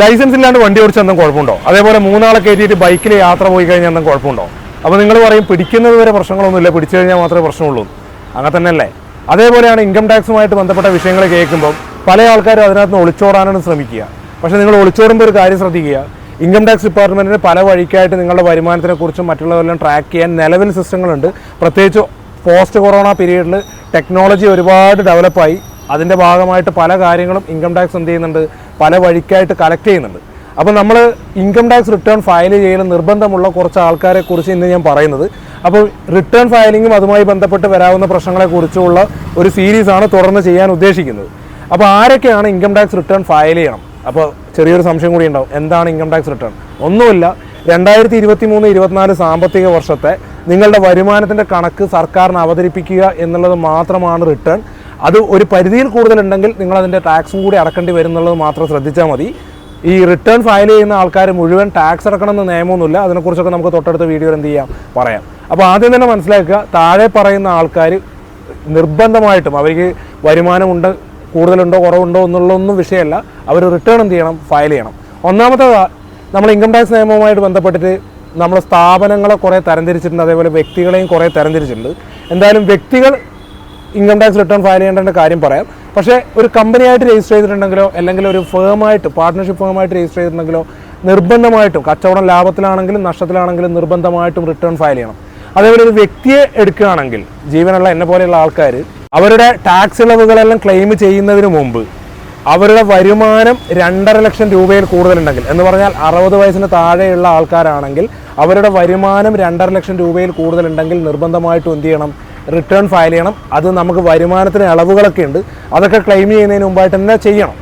Licence ഇല്ലാണ്ട് വണ്ടി ഓടിച്ചെന്നും കുഴപ്പമുണ്ടോ? അതേപോലെ മൂന്നാളെ കയറ്റിയിട്ട് ബൈക്കിൽ യാത്ര പോയി കഴിഞ്ഞാൽ എന്തെങ്കിലും കുഴപ്പമുണ്ടോ? അപ്പോൾ നിങ്ങൾ പറയും പിടിക്കുന്നത് വരെ പ്രശ്നങ്ങളൊന്നുമില്ല പിടിച്ചു കഴിഞ്ഞാൽ മാത്രമേ പ്രശ്നമുള്ളൂ. അങ്ങനെ തന്നെയല്ലേ? അതേപോലെയാണ് ഇൻകം ടാക്സുമായിട്ട് ബന്ധപ്പെട്ട വിഷയങ്ങൾ കേൾക്കുമ്പോൾ പല ആൾക്കാരും അതിനകത്ത് നിന്ന് ഒളിച്ചോടാനാണ് ശ്രമിക്കുക. പക്ഷേ നിങ്ങൾ ഒളിച്ചോടുമ്പോൾ ഒരു കാര്യം ശ്രദ്ധിക്കുക. ഇൻകം ടാക്സ് ഡിപ്പാർട്ട്മെന്റിന് പല വഴിക്കായിട്ട് നിങ്ങളുടെ വരുമാനത്തിനെക്കുറിച്ചും മറ്റുള്ളവരെല്ലാം ട്രാക്ക് ചെയ്യാൻ നിലവിൽ സിസ്റ്റങ്ങളുണ്ട്. പ്രത്യേകിച്ച് പോസ്റ്റ് കൊറോണ പീരീഡിൽ ടെക്നോളജി ഒരുപാട് ഡെവലപ്പായി അതിന്റെ ഭാഗമായിട്ട് പല കാര്യങ്ങളും ഇൻകം ടാക്സ് എന്ത് ചെയ്യുന്നുണ്ട്? പല വഴിക്കായിട്ട് കളക്ട് ചെയ്യുന്നുണ്ട്. അപ്പോൾ നമ്മൾ ഇൻകം ടാക്സ് റിട്ടേൺ ഫയൽ ചെയ്യൽ നിർബന്ധമുള്ള കുറച്ച് ആൾക്കാരെ കുറിച്ച് ഇന്ന് ഞാൻ പറയുന്നത്. അപ്പോൾ റിട്ടേൺ ഫയലിങ്ങും അതുമായി ബന്ധപ്പെട്ട് വരാവുന്ന പ്രശ്നങ്ങളെ കുറിച്ചുള്ള ഒരു സീരീസാണ് തുടർന്ന് ചെയ്യാൻ ഉദ്ദേശിക്കുന്നത്. അപ്പോൾ ആരൊക്കെയാണ് ഇൻകം ടാക്സ് റിട്ടേൺ ഫയൽ ചെയ്യണം? അപ്പോൾ ചെറിയൊരു സംശയം കൂടി ഉണ്ടാവും. എന്താണ് ഇൻകം ടാക്സ് റിട്ടേൺ ഒന്നുമില്ല. രണ്ടായിരത്തി ഇരുപത്തി മൂന്ന് ഇരുപത്തിനാല് സാമ്പത്തിക വർഷത്തെ നിങ്ങളുടെ വരുമാനത്തിന്റെ കണക്ക് സർക്കാരിന് അവതരിപ്പിക്കുക എന്നുള്ളത് മാത്രമാണ് റിട്ടേൺ അത് ഒരു പരിധിയിൽ കൂടുതലുണ്ടെങ്കിൽ നിങ്ങൾ അതിന്റെ ടാക്സും കൂടി അടക്കേണ്ടി വരുന്നുള്ളത് മാത്രം ശ്രദ്ധിച്ചാൽ മതി. ഈ റിട്ടേൺ ഫയൽ ചെയ്യുന്ന ആൾക്കാർ മുഴുവൻ ടാക്സ് അടക്കണമെന്ന് നിയമമൊന്നുമില്ല. അതിനെക്കുറിച്ചൊക്കെ നമുക്ക് തൊട്ടടുത്ത വീഡിയോയിൽ എന്ത് ചെയ്യാം? പറയാം. അപ്പോൾ ആദ്യം തന്നെ മനസ്സിലാക്കുക താഴെ പറയുന്ന ആൾക്കാർ നിർബന്ധമായിട്ടും അവർക്ക് വരുമാനമുണ്ട് കൂടുതലുണ്ടോ കുറവുണ്ടോ എന്നുള്ളതൊന്നും വിഷയമല്ല. അവർ റിട്ടേൺ എന്ത് ചെയ്യണം? ഫയൽ ചെയ്യണം. ഒന്നാമത്തെ നമ്മൾ ഇൻകം ടാക്സ് നിയമവുമായിട്ട് ബന്ധപ്പെട്ടിട്ട് നമ്മൾ സ്ഥാപനങ്ങളെ കുറേ തരംതിരിച്ചിട്ടുണ്ട്. അതേപോലെ വ്യക്തികളെയും കുറേ തരംതിരിച്ചിട്ടുണ്ട്. എന്തായാലും വ്യക്തികൾ ഇൻകം ടാക്സ് റിട്ടേൺ ഫയൽ ചെയ്യേണ്ട കാര്യം പറയാം. പക്ഷേ ഒരു കമ്പനിയായിട്ട് രജിസ്റ്റർ ചെയ്തിട്ടുണ്ടെങ്കിലോ അല്ലെങ്കിൽ ഒരു ഫേമായിട്ട് പാർട്ട്ണർഷിപ്പ് ഫേമായിട്ട് രജിസ്റ്റർ ചെയ്തിട്ടുണ്ടെങ്കിലോ നിർബന്ധമായിട്ടും കച്ചവടം ലാഭത്തിലാണെങ്കിലും നഷ്ടത്തിലാണെങ്കിലും നിർബന്ധമായിട്ടും റിട്ടേൺ ഫയൽ ചെയ്യണം. അതേപോലെ ഒരു വ്യക്തിയെ എടുക്കുകയാണെങ്കിൽ ജീവനുള്ള എന്നെ പോലെയുള്ള ആൾക്കാർ അവരുടെ ടാക്സ് ഇളവുകളെല്ലാം ക്ലെയിം ചെയ്യുന്നതിന് മുമ്പ് അവരുടെ വരുമാനം രണ്ടര ലക്ഷം രൂപയിൽ കൂടുതലുണ്ടെങ്കിൽ എന്ന് പറഞ്ഞാൽ അറുപത് വയസ്സിന് താഴെയുള്ള ആൾക്കാരാണെങ്കിൽ അവരുടെ വരുമാനം രണ്ടര ലക്ഷം രൂപയിൽ കൂടുതലുണ്ടെങ്കിൽ നിർബന്ധമായിട്ടും എന്ത് ചെയ്യണം? റിട്ടേൺ ഫയൽ ചെയ്യണം. അത് നമുക്ക് വരുമാനത്തിന് ഇളവുകളൊക്കെ ഉണ്ട്. അതൊക്കെ ക്ലെയിം ചെയ്യുന്നതിന് മുമ്പായിട്ട് തന്നെ ചെയ്യണം.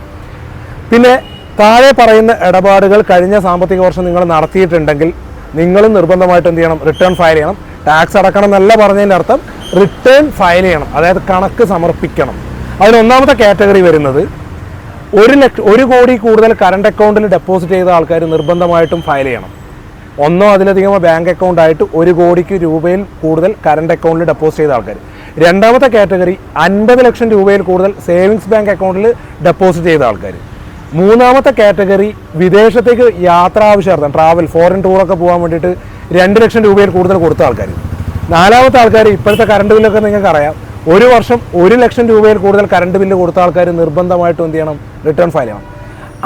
പിന്നെ താഴെ പറയുന്ന ഇടപാടുകൾ കഴിഞ്ഞ സാമ്പത്തിക വർഷം നിങ്ങൾ നടത്തിയിട്ടുണ്ടെങ്കിൽ നിങ്ങളും നിർബന്ധമായിട്ട് എന്ത് ചെയ്യണം? റിട്ടേൺ ഫയൽ ചെയ്യണം. ടാക്സ് അടക്കണം എന്നല്ല പറഞ്ഞതിന്റെ അർത്ഥം റിട്ടേൺ ഫയൽ ചെയ്യണം. അതായത് കണക്ക് സമർപ്പിക്കണം. അതിൽ ഒന്നാമത്തെ കാറ്റഗറി വരുന്നത് ഒരു ലക്ഷം ഒരു കോടി കൂടുതൽ കറണ്ട് അക്കൗണ്ടിൽ ഡെപ്പോസിറ്റ് ചെയ്ത ആൾക്കാർ നിർബന്ധമായിട്ടും ഫയൽ ചെയ്യണം. ഒന്നോ അതിലധികമോ ബാങ്ക് അക്കൗണ്ട് ആയിട്ട് ഒരു കോടിക്ക് രൂപയിൽ കൂടുതൽ കറണ്ട് അക്കൗണ്ടിൽ ഡെപ്പോസിറ്റ് ചെയ്ത ആൾക്കാർ. രണ്ടാമത്തെ കാറ്റഗറി അൻപത് ലക്ഷം രൂപയിൽ കൂടുതൽ സേവിങ്സ് ബാങ്ക് അക്കൗണ്ടിൽ ഡെപ്പോസിറ്റ് ചെയ്ത ആൾക്കാർ. മൂന്നാമത്തെ കാറ്റഗറി വിദേശത്തേക്ക് യാത്ര ആവശ്യാർത്ഥം ട്രാവൽ ഫോറിൻ ടൂറൊക്കെ പോകാൻ വേണ്ടിയിട്ട് രണ്ട് ലക്ഷം രൂപയിൽ കൂടുതൽ കൊടുത്ത ആൾക്കാർ. നാലാമത്തെ ആൾക്കാർ ഇപ്പോഴത്തെ കറണ്ട് ബില്ലൊക്കെ നിങ്ങൾക്ക് അറിയാം ഒരു വർഷം ഒരു ലക്ഷം രൂപയിൽ കൂടുതൽ കറണ്ട് ബില്ല് കൊടുത്ത ആൾക്കാർ നിർബന്ധമായിട്ടും എന്ത് ചെയ്യണം? റിട്ടേൺ ഫയൽ ചെയ്യണം.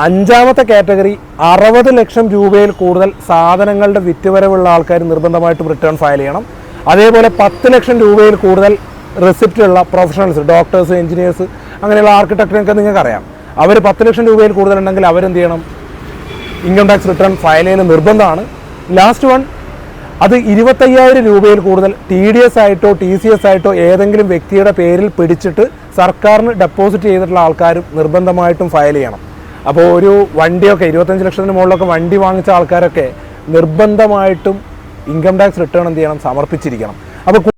അഞ്ചാമത്തെ കാറ്റഗറി അറുപത് ലക്ഷം രൂപയിൽ കൂടുതൽ സാധനങ്ങളുടെ വിറ്റുവരവുള്ള ആൾക്കാർ നിർബന്ധമായിട്ടും റിട്ടേൺ ഫയൽ ചെയ്യണം. അതേപോലെ പത്ത് ലക്ഷം രൂപയിൽ കൂടുതൽ റെസിപ്റ്റുള്ള പ്രൊഫഷണൽസ് ഡോക്ടേഴ്സ് എഞ്ചിനീയേഴ്സ് അങ്ങനെയുള്ള ആർക്കിടെക്റ്റിനൊക്കെ നിങ്ങൾക്കറിയാം. അവർ പത്ത് ലക്ഷം രൂപയിൽ കൂടുതലുണ്ടെങ്കിൽ അവരെന്ത് ചെയ്യണം? ഇൻകം ടാക്സ് റിട്ടേൺ ഫയൽ ചെയ്യുന്ന നിർബന്ധമാണ്. ലാസ്റ്റ് വൺ അത് ഇരുപത്തയ്യായിരം രൂപയിൽ കൂടുതൽ ടി ഡി എസ് ആയിട്ടോ ടി സി എസ് ആയിട്ടോ ഏതെങ്കിലും വ്യക്തിയുടെ പേരിൽ പിടിച്ചിട്ട് സർക്കാരിന് ഡെപ്പോസിറ്റ് ചെയ്തിട്ടുള്ള ആൾക്കാരും നിർബന്ധമായിട്ടും ഫയൽ ചെയ്യണം. അപ്പോൾ ഒരു വണ്ടിയൊക്കെ ഇരുപത്തഞ്ച് ലക്ഷത്തിന് മുകളിലൊക്കെ വണ്ടി വാങ്ങിച്ച ആൾക്കാരൊക്കെ നിർബന്ധമായിട്ടും ഇൻകം ടാക്സ് റിട്ടേൺ എന്ത് ചെയ്യണം? സമർപ്പിച്ചിരിക്കണം. അപ്പോൾ